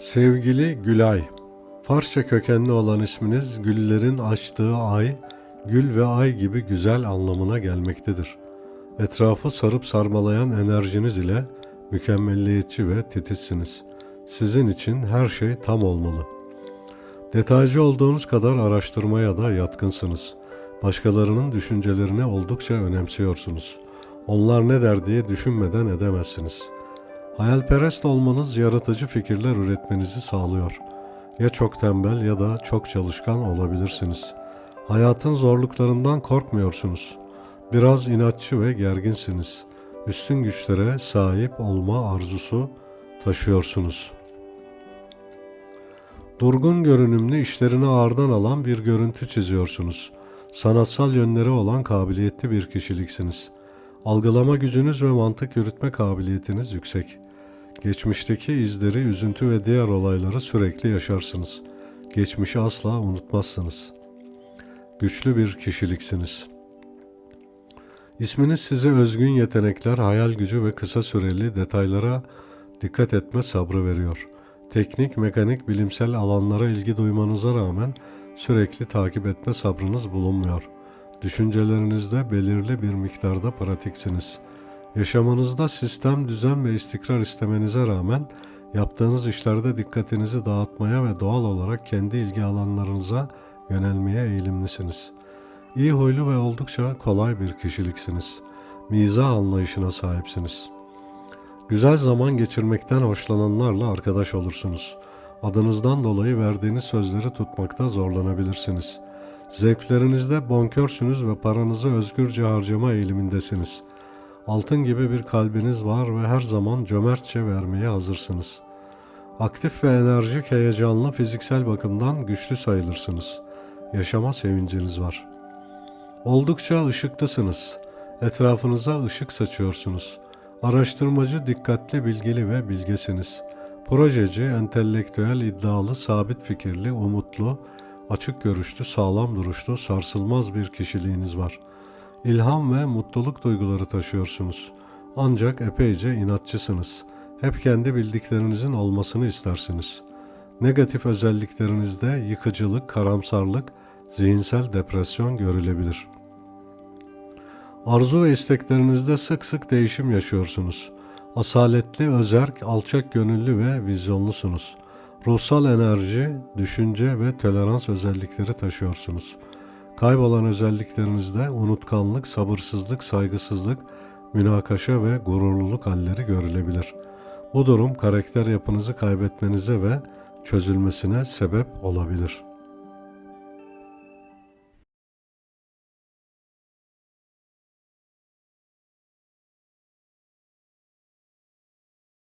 Sevgili Gülay, Farsça kökenli olan isminiz güllerin açtığı ay, gül ve ay gibi güzel anlamına gelmektedir. Etrafı sarıp sarmalayan enerjiniz ile mükemmelliyetçi ve titizsiniz. Sizin için her şey tam olmalı. Detaycı olduğunuz kadar araştırmaya da yatkınsınız. Başkalarının düşüncelerini oldukça önemsiyorsunuz. Onlar ne der diye düşünmeden edemezsiniz. Hayalperest olmanız yaratıcı fikirler üretmenizi sağlıyor. Ya çok tembel ya da çok çalışkan olabilirsiniz. Hayatın zorluklarından korkmuyorsunuz. Biraz inatçı ve gerginsiniz. Üstün güçlere sahip olma arzusu taşıyorsunuz. Durgun görünümlü işlerini ağırdan alan bir görüntü çiziyorsunuz. Sanatsal yönleri olan kabiliyetli bir kişiliksiniz. Algılama gücünüz ve mantık yürütme kabiliyetiniz yüksek. Geçmişteki izleri, üzüntü ve diğer olayları sürekli yaşarsınız. Geçmişi asla unutmazsınız. Güçlü bir kişiliksiniz. İsminiz size özgün yetenekler, hayal gücü ve kısa süreli detaylara dikkat etme sabrı veriyor. Teknik, mekanik, bilimsel alanlara ilgi duymanıza rağmen sürekli takip etme sabrınız bulunmuyor. Düşüncelerinizde belirli bir miktarda pratiksiniz. Yaşamınızda sistem, düzen ve istikrar istemenize rağmen yaptığınız işlerde dikkatinizi dağıtmaya ve doğal olarak kendi ilgi alanlarınıza yönelmeye eğilimlisiniz. İyi huylu ve oldukça kolay bir kişiliksiniz. Mizah anlayışına sahipsiniz. Güzel zaman geçirmekten hoşlananlarla arkadaş olursunuz. Adınızdan dolayı verdiğiniz sözleri tutmakta zorlanabilirsiniz. Zevklerinizde bonkörsünüz ve paranızı özgürce harcama eğilimindesiniz. Altın gibi bir kalbiniz var ve her zaman cömertçe vermeye hazırsınız. Aktif ve enerjik, heyecanlı, fiziksel bakımdan güçlü sayılırsınız. Yaşama sevinciniz var. Oldukça ışıklısınız. Etrafınıza ışık saçıyorsunuz. Araştırmacı, dikkatli, bilgili ve bilgesiniz. Projeci, entelektüel, iddialı, sabit fikirli, umutlu, açık görüşlü, sağlam duruşlu, sarsılmaz bir kişiliğiniz var. İlham ve mutluluk duyguları taşıyorsunuz. Ancak epeyce inatçısınız. Hep kendi bildiklerinizin olmasını istersiniz. Negatif özelliklerinizde yıkıcılık, karamsarlık, zihinsel depresyon görülebilir. Arzu ve isteklerinizde sık sık değişim yaşıyorsunuz. Asaletli, özerk, alçak gönüllü ve vizyonlusunuz. Ruhsal enerji, düşünce ve tolerans özellikleri taşıyorsunuz. Kaybolan özelliklerinizde unutkanlık, sabırsızlık, saygısızlık, münakaşa ve gururluluk halleri görülebilir. Bu durum karakter yapınızı kaybetmenize ve çözülmesine sebep olabilir.''